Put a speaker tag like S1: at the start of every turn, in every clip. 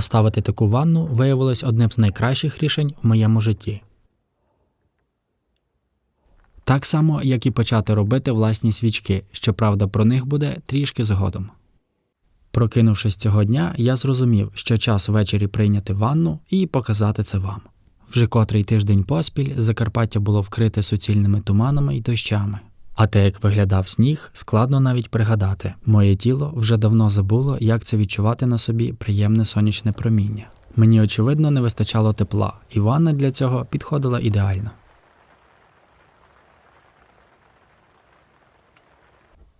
S1: Поставити таку ванну виявилось одним з найкращих рішень в моєму житті. Так само, як і почати робити власні свічки, щоправда, про них буде трішки згодом. Прокинувшись цього дня, я зрозумів, що час ввечері прийняти ванну і показати це вам. Вже котрий тиждень поспіль Закарпаття було вкрите суцільними туманами й дощами. А те, як виглядав сніг, складно навіть пригадати. Моє тіло вже давно забуло, як це відчувати на собі приємне сонячне проміння. Мені, очевидно, не вистачало тепла, і ванна для цього підходила ідеально.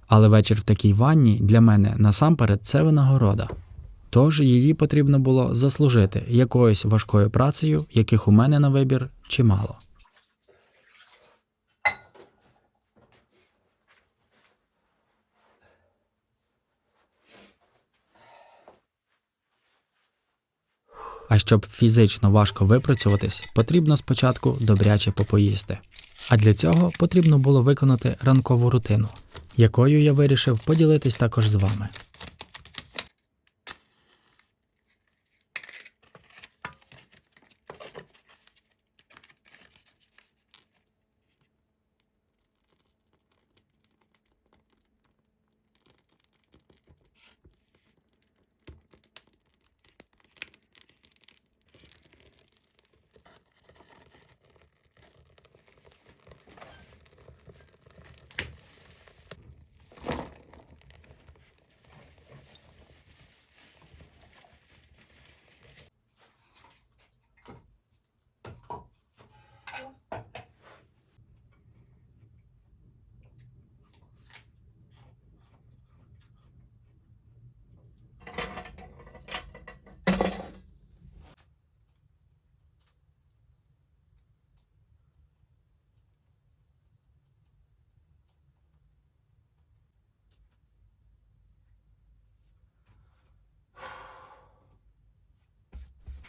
S1: Але вечір в такій ванні для мене насамперед це винагорода. Тож її потрібно було заслужити якоюсь важкою працею, яких у мене на вибір чимало. А щоб фізично важко випрацюватись, потрібно спочатку добряче попоїсти. А для цього потрібно було виконати ранкову рутину, якою я вирішив поділитись також з вами.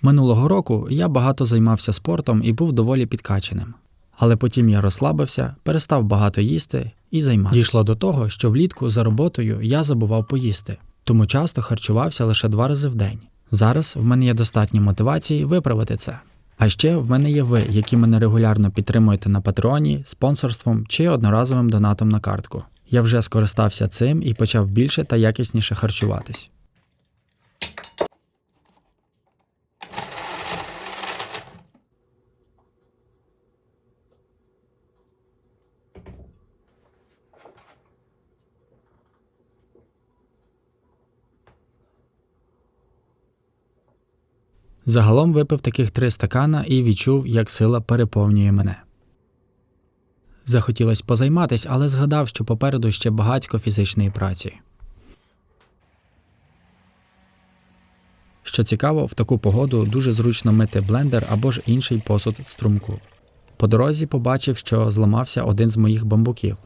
S1: Минулого року я багато займався спортом і був доволі підкаченим. Але потім я розслабився, перестав багато їсти і займатися. Дійшло до того, що влітку за роботою я забував поїсти, тому часто харчувався лише два рази в день. Зараз в мене є достатньо мотивації виправити це. А ще в мене є ви, які мене регулярно підтримуєте на патреоні, спонсорством чи одноразовим донатом на картку. Я вже скористався цим і почав більше та якісніше харчуватись. Загалом випив таких три стакана і відчув, як сила переповнює мене. Захотілося позайматись, але згадав, що попереду ще багатько фізичної праці. Що цікаво, в таку погоду дуже зручно мити блендер або ж інший посуд в струмку. По дорозі побачив, що зламався один з моїх бамбуків.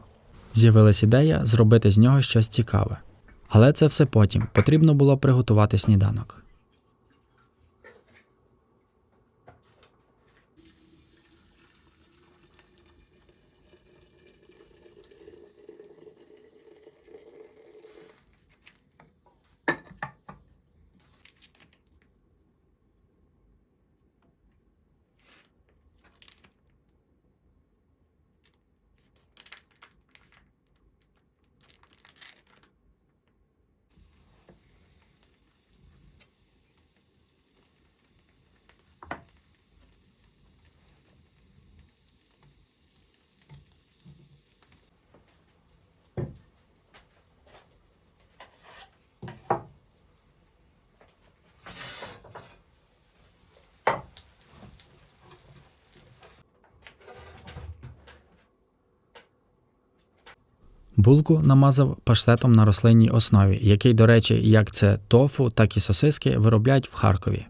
S1: З'явилась ідея зробити з нього щось цікаве. Але це все потім потрібно було приготувати сніданок. Булку намазав паштетом на рослинній основі, який, до речі, як це тофу, так і сосиски виробляють в Харкові.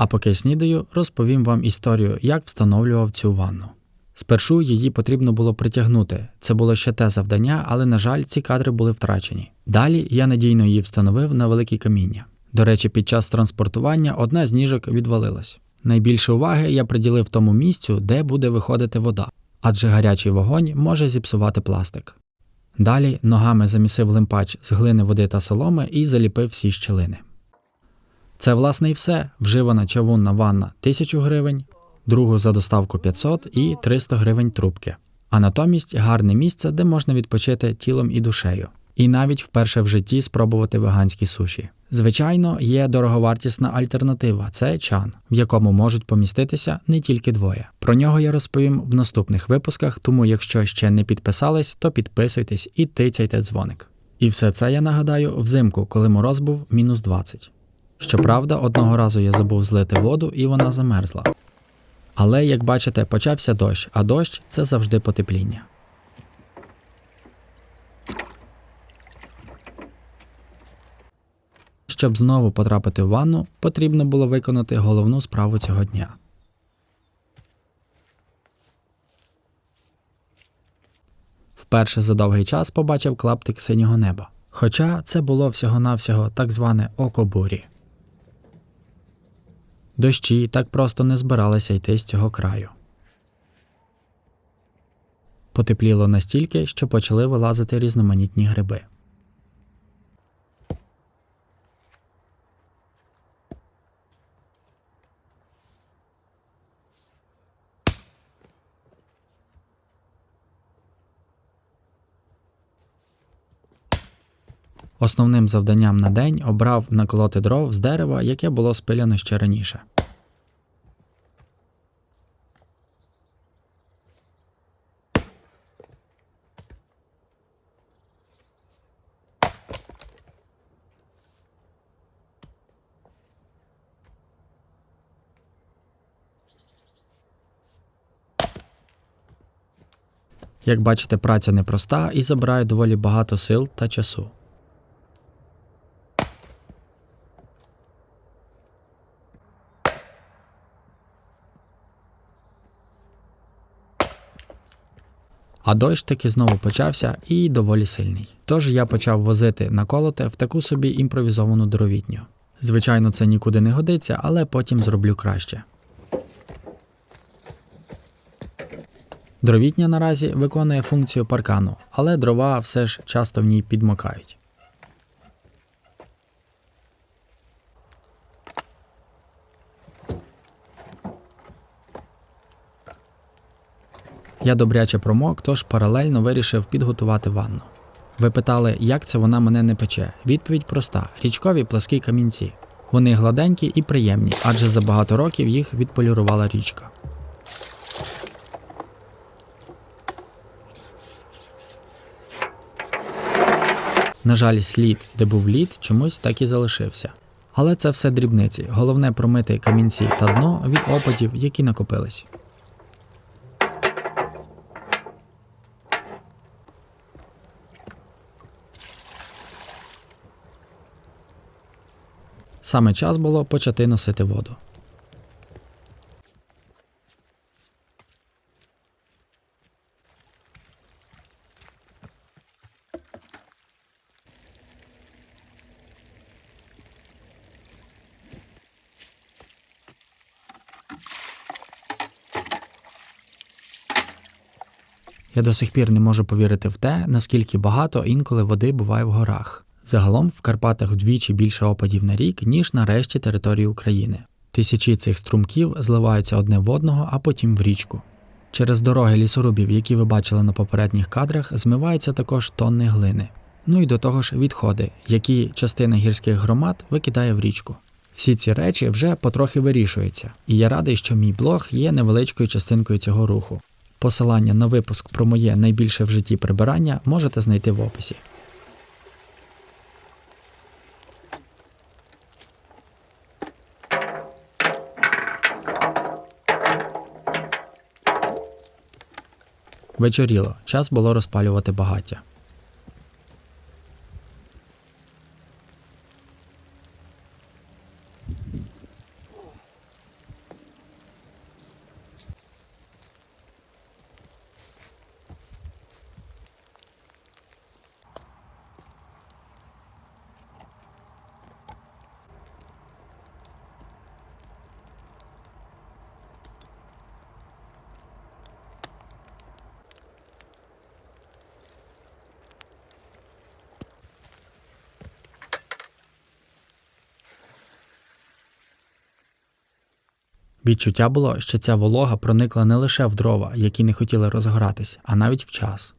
S1: А поки снідаю, розповім вам історію, як встановлював цю ванну. Спершу її потрібно було притягнути. Це було ще те завдання, але, на жаль, ці кадри були втрачені. Далі я надійно її встановив на великі каміння. До речі, під час транспортування одна з ніжок відвалилась. Найбільше уваги я приділив тому місцю, де буде виходити вода, адже гарячий вогонь може зіпсувати пластик. Далі ногами замісив лимпач з глини води та соломи і заліпив всі щілини. Це, власне, і все. Вживана чавунна ванна 1000 гривень, другу за доставку 500 і 300 гривень трубки. А натомість гарне місце, де можна відпочити тілом і душею. І навіть вперше в житті спробувати веганські суші. Звичайно, є дороговартісна альтернатива це чан, в якому можуть поміститися не тільки двоє. Про нього я розповім в наступних випусках, тому якщо ще не підписались, то підписуйтесь і тицяйте дзвоник. І все це я нагадаю взимку, коли мороз був мінус 20. Щоправда, одного разу я забув злити воду і вона замерзла. Але, як бачите, почався дощ, а дощ це завжди потепління. Щоб знову потрапити в ванну, потрібно було виконати головну справу цього дня. Вперше за довгий час побачив клаптик синього неба. Хоча це було всього-навсього так зване око бурі. Дощі так просто не збиралися йти з цього краю. Потепліло настільки, що почали вилазити різноманітні гриби. Основним завданням на день обрав наколоти дров з дерева, яке було спиляно ще раніше. Як бачите, праця непроста і забирає доволі багато сил та часу. А дощ таки знову почався і доволі сильний. Тож я почав возити наколоте в таку собі імпровізовану дровітню. Звичайно, це нікуди не годиться, але потім зроблю краще. Дровітня наразі виконує функцію паркану, але дрова все ж часто в ній підмокають. Я добряче промок, тож паралельно вирішив підготувати ванну. Ви питали, як це вона мене не пече? Відповідь проста: річкові пласкі камінці. Вони гладенькі і приємні, адже за багато років їх відполірувала річка. На жаль, слід, де був лід, чомусь так і залишився. Але це все дрібниці. Головне промити камінці та дно від опадів, які накопились. Саме час було почати носити воду. Я до сих пір не можу повірити в те, наскільки багато інколи води буває в горах. Загалом в Карпатах вдвічі більше опадів на рік, ніж на решті території України. Тисячі цих струмків зливаються одне в одного, а потім в річку. Через дороги лісорубів, які ви бачили на попередніх кадрах, змиваються також тонни глини. Ну і до того ж відходи, які частина гірських громад викидає в річку. Всі ці речі вже потрохи вирішуються, і я радий, що мій блог є невеличкою частинкою цього руху. Посилання на випуск про моє найбільше в житті прибирання можете знайти в описі. Вечоріло, час було розпалювати багаття. Відчуття було, що ця волога проникла не лише в дрова, які не хотіли розгоратись, а навіть в час.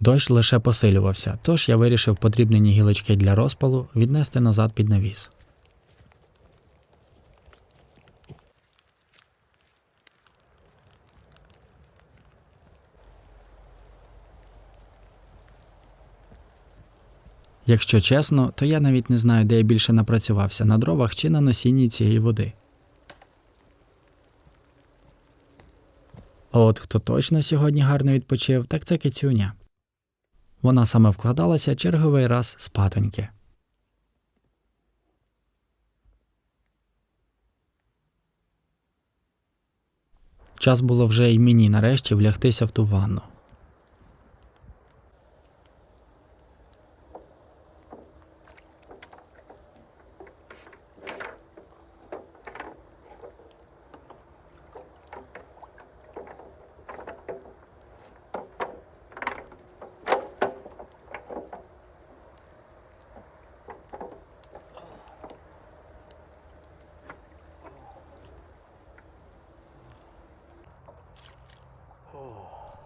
S1: Дощ лише посилювався, тож я вирішив подрібнені гілочки для розпалу віднести назад під навіс. Якщо чесно, то я навіть не знаю, де я більше напрацювався на дровах чи на носінні цієї води. А от хто точно сьогодні гарно відпочив, так це кицюня. Вона саме вкладалася черговий раз з патоньки. Час було вже й мені нарешті влягтися в ту ванну.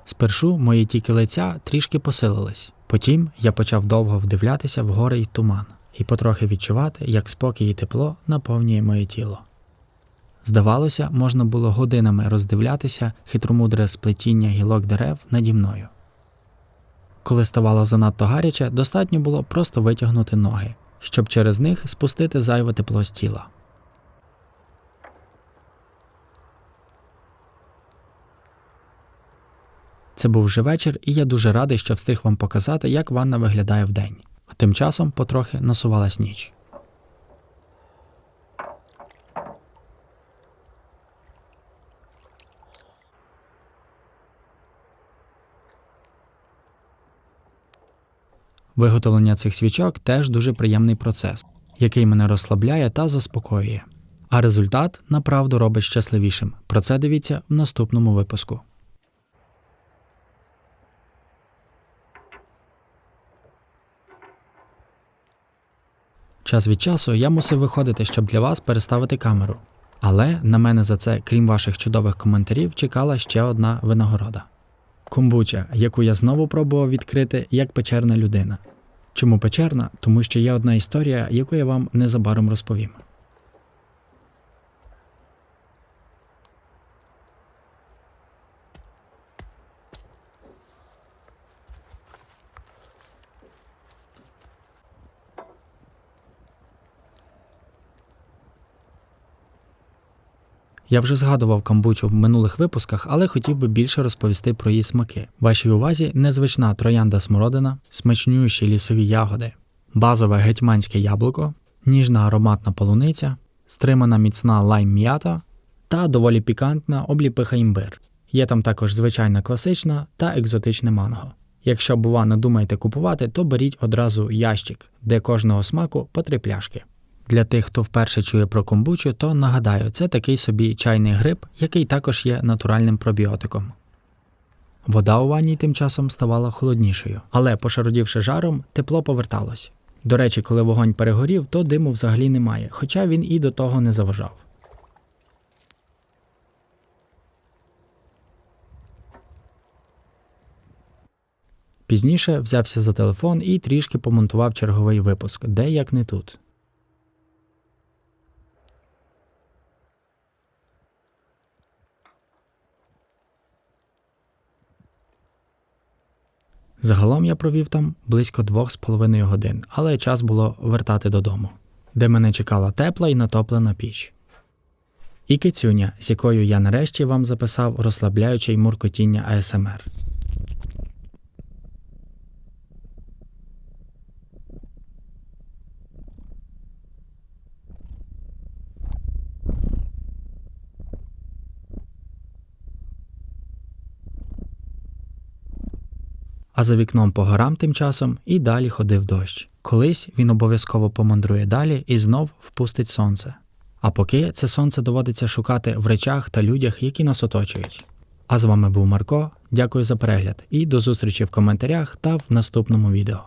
S1: Спершу мої тіки лиця трішки посилились. Потім я почав довго вдивлятися в гори й туман і потрохи відчувати, як спокій і тепло наповнює моє тіло. Здавалося, можна було годинами роздивлятися хитромудре сплетіння гілок дерев наді мною. Коли ставало занадто гаряче, достатньо було просто витягнути ноги, щоб через них спустити зайве тепло з тіла. Це був вже вечір, і я дуже радий, що встиг вам показати, як ванна виглядає вдень. А тим часом потрохи насувалась ніч. Виготовлення цих свічок теж дуже приємний процес, який мене розслабляє та заспокоює. А результат направду робить щасливішим. Про це дивіться в наступному випуску. Час від часу я мусив виходити, щоб для вас переставити камеру. Але на мене за це, крім ваших чудових коментарів, чекала ще одна винагорода. Комбуча, яку я знову пробував відкрити як печерна людина. Чому печерна? Тому що є одна історія, яку я вам незабаром розповім. Я вже згадував камбучу в минулих випусках, але хотів би більше розповісти про її смаки. Вашій увазі незвична троянда смородина, смачнющі лісові ягоди, базове гетьманське яблуко, ніжна ароматна полуниця, стримана міцна лайм м'ята та доволі пікантна обліпиха імбир. Є там також звичайна класична та екзотичне манго. Якщо, бува, не думаєте купувати, то беріть одразу ящик, де кожного смаку по три пляшки. Для тих, хто вперше чує про комбучу, то нагадаю, це такий собі чайний гриб, який також є натуральним пробіотиком. Вода у ванні тим часом ставала холоднішою, але, пошародівши жаром, тепло поверталось. До речі, коли вогонь перегорів, то диму взагалі немає, хоча він і до того не заважав. Пізніше взявся за телефон і трішки помонтував черговий випуск, де як не тут. Загалом я провів там близько двох з половиною годин, але час було вертати додому, де мене чекала тепла і натоплена піч. І кицюня, з якою я нарешті вам записав розслабляючий муркотіння АСМР. А за вікном по горам тим часом і далі ходив дощ. Колись він обов'язково помандрує далі і знов впустить сонце. А поки це сонце доводиться шукати в речах та людях, які нас оточують. А з вами був Марко. Дякую за перегляд і до зустрічі в коментарях та в наступному відео.